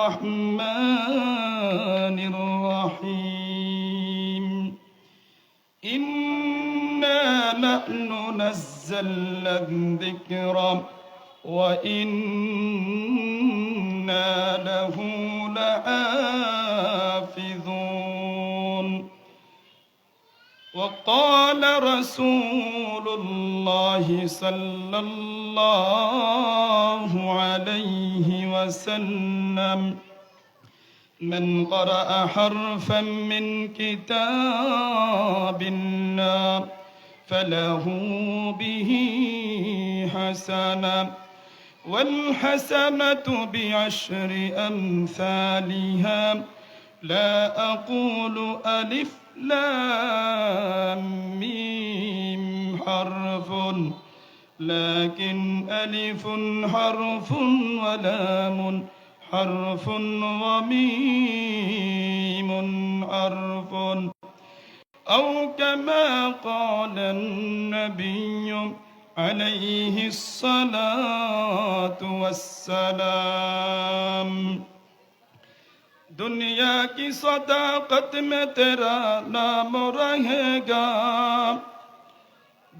الرحمن الرحيم. إنا نحن نزلنا الذكر وإنا له لحافظون. وقال رسول الله صلى الله عليه وسلم. من قرأ حرفا من كتاب الله فله به حسنة والحسنة بعشر أمثالها. لا أقول ألف لام ميم حرف. لكن ألف حرف ولام حرف وميم حرف. أو كما قال النبي عليه الصلاة والسلام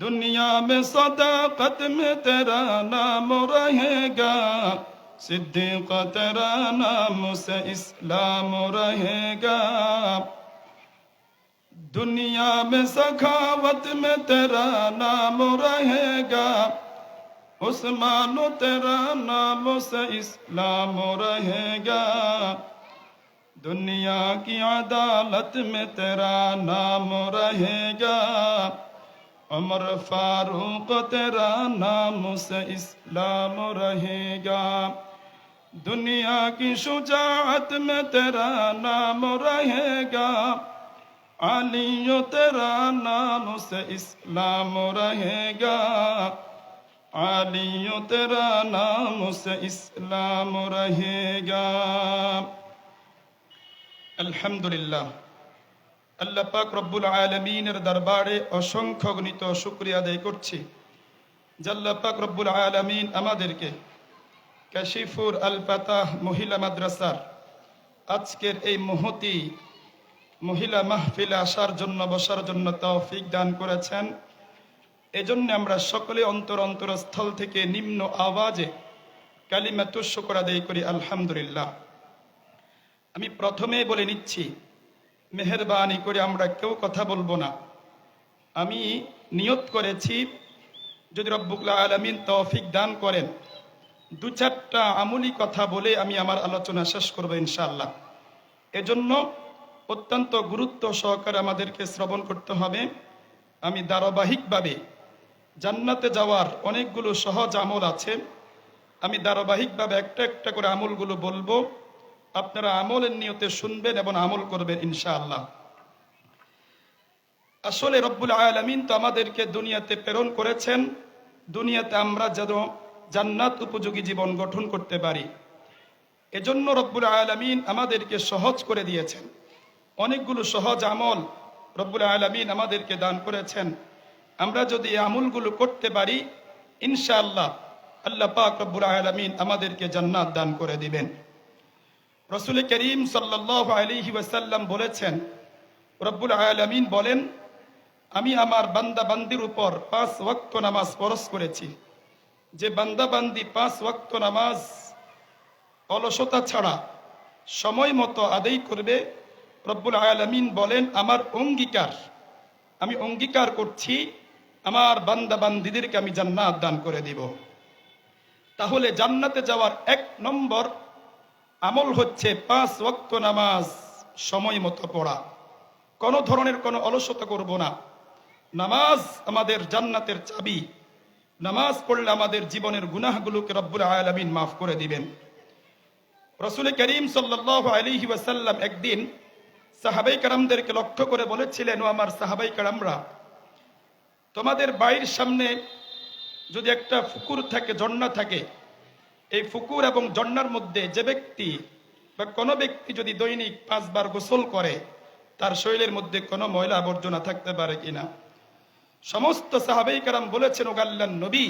دنیا میں صداقت میں تیرا نام رہے گا، صدیق تیرا نام سے اسلام رہے گا۔ دنیا میں سخاوت میں تیرا نام رہے گا، عثمان تیرا نام سے اسلام رہے گا۔ دنیا کی عدالت میں تیرا نام رہے گا۔ عمر فاروق تیرا نام سے اسلام رہے گا دنیا کی شجاعت میں تیرا نام رہے گا علی تیرا نام سے اسلام رہے گا علی تیرا نام سے اسلام رہے گا الحمدللہ আল্লাহ পাক রব্বুল আলমিনের দরবারে অসংখ্য গণিত শুক্রিয়া আদায় করছি জাল্লা পাক রব্বুল আলমিন আমাদেরকে কাশিফুর আল পাতাহ মহিলা মাদ্রাসার আজকের এই মহতি মহিলা মাহফিলে আসার জন্য, বসার জন্য তৌফিক দান করেছেন। এজন্য আমরা সকলে অন্তর অন্তরস্থল থেকে নিম্ন আওয়াজে কালিমা তুষ্য করা দেয় করি, আলহামদুলিল্লাহ। আমি প্রথমেই বলে নিচ্ছি মেহরবানি করে আমরা কেউ কথা বলব না। আমি নিয়ত করেছি, যদি রব্বুল্লাহ আলমিন তৌফিক দান করেন, দু চারটা আমুলি কথা বলে আমি আমার আলোচনা শেষ করব ইনশাআল্লাহ। এজন্য অত্যন্ত গুরুত্ব সহকারে আমাদেরকে শ্রবণ করতে হবে। আমি ধারাবাহিকভাবে জান্নাতে যাওয়ার অনেকগুলো সহজ আমল আছে। আমি ধারাবাহিকভাবে একটা একটা করে আমলগুলো বলব। আপনারা আমলের নিয়তে শুনবেন এবং আমল করবেন, ইনশাআল্লাহ। আসলে রব্বুল আলমিন তো আমাদেরকে দুনিয়াতে প্রেরণ করেছেন। দুনিয়াতে আমরা যেন জান্নাত উপযোগী জীবন গঠন করতে পারি। এজন্য রব্বুল আলমিন আমাদেরকে সহজ করে দিয়েছেন। অনেকগুলো সহজ আমল রব্বুল আলমিন আমাদেরকে দান করেছেন। আমরা যদি আমলগুলো করতে পারি, ইনশাআল্লাহ আল্লাহ পাক রব্বুল আলমিন আমাদেরকে জান্নাত দান করে দিবেন। রসুল করিম সাল্লাহ আলিহি ওয়াসাল্লাম বলেছেন, রব্বুল আলমিন বলেন, আমি আমার বান্দা বান্দির উপর পাঁচ ওয়াক্ত নামাজ পরশ করেছি। যে বান্দা বান্দি পাঁচ ওয়াক্ত নামাজ অলসতা ছাড়া সময় মতো আদায় করবে, রব্বুল আলমিন বলেন, আমার অঙ্গীকার, আমি অঙ্গীকার করছি, আমার বান্দা বান্দিদেরকে আমি জান্নাত দান করে দিব। তাহলে জান্নাতে যাওয়ার এক নম্বর আমল হচ্ছে পাঁচ ওয়াক্ত নামাজ সময় মতো পড়া। কোনো ধরনের কোনো অলসতা করব না। নামাজ আমাদের জান্নাতের চাবি। নামাজ পড়লে আমাদের জীবনের গুনাহগুলোকে রব্বুল আলমিন মাফ করে দিবেন। রসুল করিম সাল্লাহ আলিহি একদিন সাহাবাই কারামদেরকে লক্ষ্য করে বলেছিলেন, ও আমার সাহাবাই কারামরা, তোমাদের বাড়ির সামনে যদি একটা ফুকুর থাকে, ঝর্ণা থাকে এই ফুকুর এবং জন্নার মধ্যে যে ব্যক্তি বা কোনো ব্যক্তি যদি দৈনিক পাঁচবার গোসল করে, তার শরীরের মধ্যে কোনো ময়লা আবর্জনা থাকতে পারে কিনা? সমস্ত সাহাবেই কারাম বলেছেন, ওগাল্লান নবী,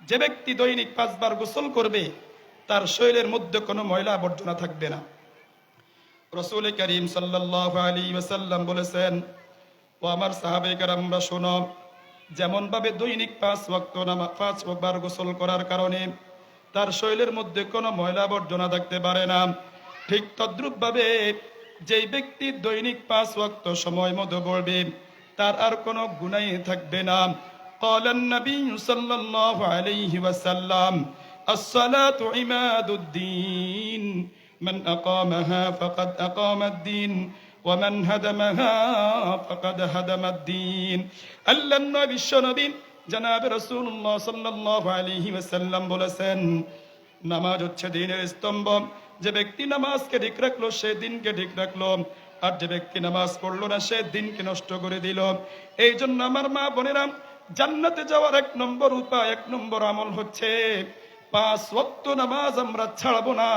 যে ব্যক্তি দৈনিক পাঁচবার গোসল করবে, তার শরীরের মধ্যে কোনো ময়লা আবর্জনা থাকবে না। রসুল করিম সাল্লাহ আলী ওয়াসাল্লাম বলেছেন, ও আমার সাহাবে আমরা শোনো যেমন ভাবে দৈনিক পাঁচ ওয়াক্ত নামা, পাঁচ বার গোসল করার কারণে তার শরীরের মধ্যে কোনো ময়লা আবর্জনা থাকতে পারে না ঠিক তদ্রুপ ভাবে যেই ব্যক্তি দৈনিক পাঁচ ওয়াক্ত সময় মতো বলবে তার আর কোনো গুনাই থাকবে না قال النبي صلى الله عليه وسلم الصلاة عماد الدين من أقامها فقد أقام الدين ومن هدمها فقد هدم الدين আল্লাহ নবী বিশ্বনবী জনাব রাসূলুল্লাহ সাল্লাল্লাহু আলাইহি ওয়াসাল্লাম বলেছেন, নামাজ হচ্ছে দিনের স্তম্ভ। যে ব্যক্তি নামাজকে ঠিক রাখল, সে দিনকে ঠিক রাখল। আর যে ব্যক্তি নামাজ পড়ল না, সে দিনকে নষ্ট করে দিল। এই জন্য আমার মা বোনেরা, জান্নাতে যাওয়ার এক নম্বর উপায়, এক নম্বর আমল হচ্ছে, পাঁচ ওয়াক্ত নামাজ আমরা ছাড়বো না,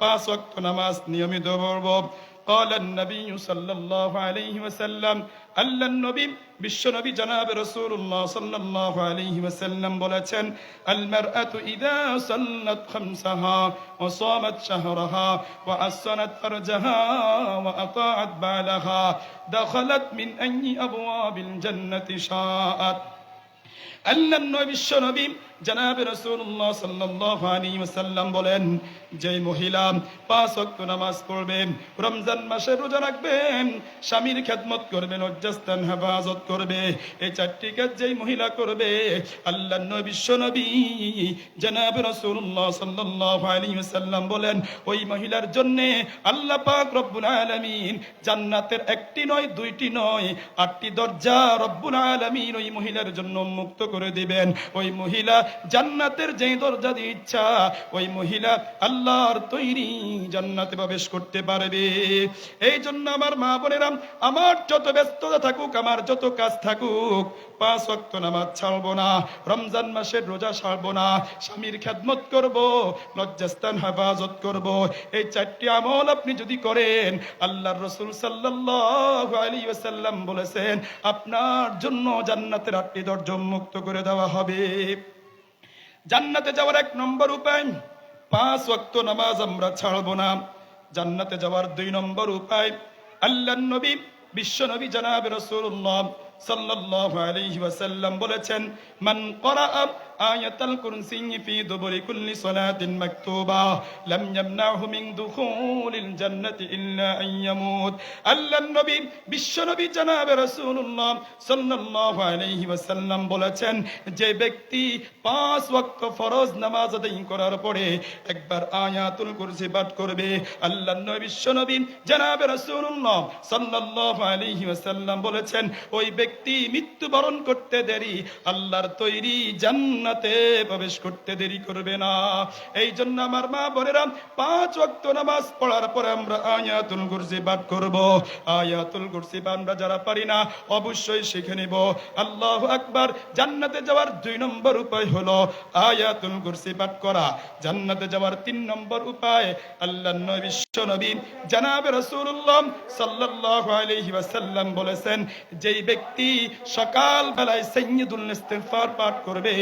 পাঁচ ওয়াক্ত নামাজ নিয়মিত পড়ব। قال النبي صلى الله عليه وسلم আল্লাহ নবী বিশ্ব নবী জনাব রাসূলুল্লাহ সাল্লাল্লাহু আলাইহি ওয়াসাল্লাম বলেছেন আল মারআতু ইযা সাল্লাত খামসাহা ওয়া সামাত শাহরাহা ওয়া আসসানাত ফারজাহা ওয়া আতাআত বালাহা দাখালাত মিন আইয়ি আবওয়াবিল জান্নাতি শাআত আল্লাহ নবী বিশ্ব নবী জনাব রাসূলুল্লাহ সাল্লাল্লাহু আলাইহি ওয়াসাল্লাম বলেন যে মহিলা পাঁচ ওয়াক্ত নামাজ পড়বেন রমজান মাসে রোজা রাখবেন, স্বামীর খেদমত করবে, লজ্জাস্থান হেফাজত করবে এই চারটি কাজ যেই মহিলা করবে আল্লাহ নবী বিশ্ব নবী জনাব রাসূলুল্লাহ সাল্লাল্লাহু আলাইহি ওয়াসাল্লাম বলেন, ওই মহিলার জন্যে আল্লাহ পাক রব্বুল আলামিন জান্নাতের একটি নয়, দুইটি নয়, আটটি দরজা রব্বুল আলামিন ওই মহিলার জন্য মুক্ত করে দিবেন। ওই মহিলা জান্নাতের যেই দরজা দিয়ে ইচ্ছা, ওই মহিলা আল্লাহর তৈরি জান্নাতে প্রবেশ করতে পারবে। এই জন্য আমার মা বোনেরা আমার যত ব্যস্ততা থাকুক, আমার যত কাজ থাকুক, পাঁচ ওয়াক্ত নামাজ ছাড়বো না, রমজান মাসের রোজা ছাড়বো না, স্বামীর খেদমত করব, লজ্জাস্থান হেফাজত করব। এই চারটি আমল আপনি যদি করেন, আল্লাহর রসুল সাল্লাল্লাহু আলাইহি ওয়াসাল্লাম বলেছেন, আপনার জন্য জান্নাতের আটটি দরজা মুক্ত করে দেওয়া হবে। জান্নাতে যাওয়ার এক নম্বর উপায়, পাঁচ ওয়াক্ত নামাজ আমরা ছাড়বো না। জান্নাতে যাওয়ার দুই নম্বর উপায় আল্লাহ নবী, বিশ্ব নবী জানাব রসুল্লাহ সাল্লাল্লাহু আলাইহি ওয়াসাল্লাম বলেছেন, মান ক্বরাআ আয়াতাল কুরসি ফি দুবুরি কুল্লি সালাতিন মাকতুবা। লাম ইয়ামনাহু মিন দুখুলিল জান্নাতি ইল্লা আন ইয়ামুত। আল্লাহর নবী, বিশ্ব নবী জনাব রাসূলুল্লাহ সাল্লাল্লাহু আলাইহি ওয়াসাল্লাম বলেছেন, যে ব্যক্তি পাঁচ ওয়াক্ত ফরজ নামাজ আদায় করার পরে একবার আয়াতুল কুরসি পাঠ করবে। আল্লাহর নবী, বিশ্ব নবী জনাব রাসূলুল্লাহ সাল্লাল্লাহু আলাইহি ওয়াসাল্লাম বলেছেন, ওই ব্যক্তি মৃত্যুবরণ করতে দেরি, আল্লাহর তৈরি জান্নাতে প্রবেশ করতে দেরি করবে না। এই জন্য আমার মা বোনেরা, পাঁচ ওয়াক্ত নামাজ পড়ার পরে আমরা আয়াতুল কুরসি পাঠ করব। আয়াতুল কুরসি আমরা যারা পারি না, অবশ্যই শিখে নিব। আল্লাহু আকবার, জান্নাতে যাওয়ার দুই নম্বর উপায় হলো আয়াতুল কুরসি পাঠ করা। জান্নাতে যাওয়ার তিন নম্বর উপায় আল্লাহ বিশ্ব নবী জানাবে রাসূলুল্লাহ সাল্লাল্লাহু আলাইহি ওয়াসাল্লাম বলেছেন, যেই ব্যক্তি সকাল বেলায় সাইয়্যিদুল ইস্তিগফার পাঠ করবে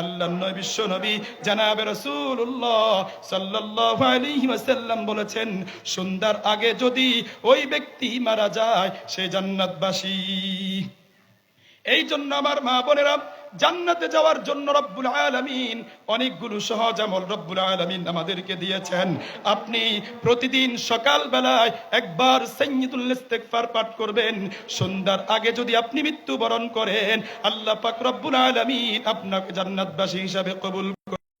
আল্লাহ নয় বিশ্ব নবী জানাবে রসুল্লাহ সাল্লাহ আলাইহি ওয়াসাল্লাম বলেছেন, সন্ধ্যার আগে যদি ওই ব্যক্তি মারা যায়, সে জান্নাতবাসী। এই জন্য আমার মা বোনেরা জান্নাতে যাওয়ার জন্য রব্বুল আলামিন অনেকগুলো সহজ আমল রব্বুল আলামিন আমাদেরকে দিয়েছেন। আপনি প্রতিদিন সকাল বেলায় একবার ইস্তিগফার পাঠ করবেন। সন্ধ্যার আগে যদি আপনি মৃত্যুবরণ করেন, আল্লাহ পাক রব্বুল আলামিন আপনাকে জান্নাতবাসী হিসাবে কবুল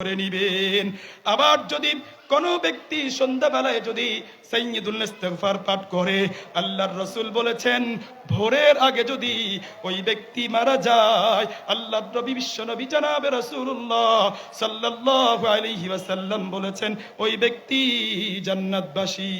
করে নিবেন। আবার যদি কোন ব্যক্তি সন্ধ্যাবেলায় যদি সাইয়্যিদুল ইস্তিগফার পাঠ করে, আল্লাহর রাসূল বলেছেন, ভোরের আগে যদি ওই ব্যক্তি মারা যায়, আল্লাহর নবী, বিশ্ব নবী জনাবে রাসূলুল্লাহ সাল্লাল্লাহু আলাইহি ওয়াসাল্লাম বলেছেন, ওই ব্যক্তি জান্নাতবাসী।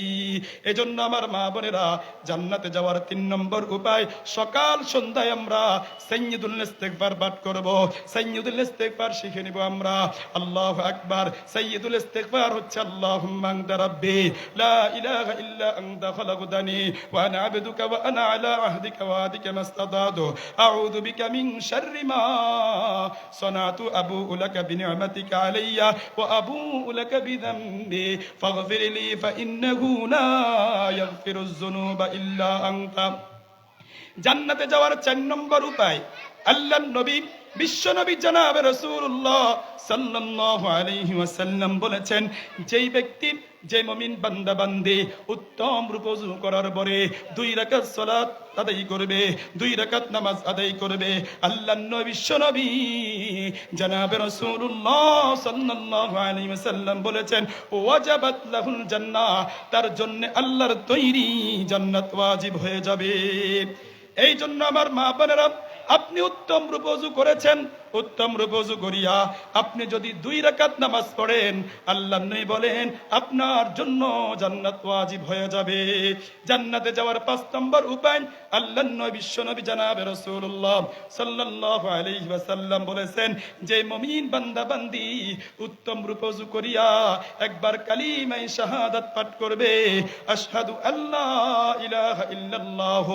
এজন্য আমার মা বোনেরা, জান্নাতে যাওয়ার তিন নম্বর উপায়, সকাল সন্ধ্যায় আমরা সাইয়্যিদুল ইস্তিগফার পাঠ করব। সাইয়্যিদুল ইস্তিগফার শিখে নিব আমরা। আল্লাহু আকবার। সাইয়্যিদুল ইস্তিগফার হচ্ছে রাব্বি, লা ইলাহা ইল্লা আনতা খালাকতানি, ওয়া আনা আবদুকা ওয়া আনা আলা আহদিকা ওয়া আদিকা মাস্তাদাতু আউযু বিকা মিন শাররি মা সানাতু, আবুউ লাকা বিনি'মাতিকা আলাইয়া, ওয়া আবুউ লাকা বিযামবি, ফাগফির লি ফাইন্নাহু লা ইয়াগফিরুয যুনুবা ইল্লা আনতা। জান্নাতে যাওয়ার চার নম্বর উপায় আল্লাহ নবী বিশ্ব নবী জানাবে রসুল্লাহ সাল্লাল্লাহু আলাইহি ওয়াসাল্লাম বলেছেন, যেই ব্যক্তি, যে মমিন বান্দা বান্দে উত্তম রূপ করার পরে দুই রাকাত সালাত আদায় করবে, দুই রাকাত নামাজ আদায় করবে আল্লাহ বিশ্ব নবী জানাবে রাসূলুল্লাহ সাল্লাল্লাহু আলাইহি ওয়াসাল্লাম বলেছেন, ওয়াজাবাত লাহুল জান্নাহ, তার জন্য আল্লাহর তৈরি জান্নাত ওয়াজিব হয়ে যাবে। এই জন্য আমার মা বোনেরা আপনি উত্তম রূপজু করেছেন উত্তম রূপজু করিয়া আপনি যদি দুই রাকাত নামাজ পড়েন, আল্লাহ নই বলেন, আপনার জন্য জান্নাত ওয়াজিব হয়ে যাবে। জান্নাতে যাওয়ার পাঁচ নম্বর উপায়, আল্লাহ নবী, বিশ্ব নবী জানাবে রসুল্লাহ সাল্লাল্লাহু আলাইহি বলেছেন, যে মমিন বান্দা বান্দি উত্তম রূপজু করিয়া একবার কালিমায়ে শাহাদাত পাঠ করবে, আশহাদু আল্লা ইলাহা ইল্লাল্লাহ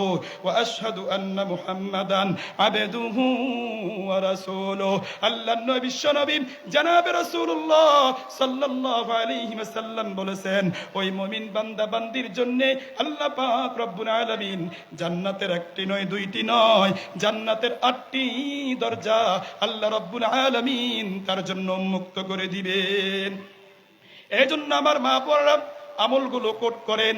ওয়া আশহাদু আন্না মুহাম্মাদান আবদুহু ওয়া রাসূলুহু আল্লাহ বিশ্ব নবী জানাবে রাসূলুল্লাহ সাল্লাল্লাহু আলাইহি ওয়াসাল্লাম বলেছেন, ওই মুমিন বান্দা বান্দির জন্য আল্লাহ পাক রব্বুল আলামিন জান্নাতের একটি নয়, দুইটি নয়, জান্নাতের আটটি দরজা আল্লাহ রব্বুল আলামিন তার জন্য উন্মুক্ত করে দিবেন। এই জন্য আমার মা পড়া আমলগুলো কোট করেন।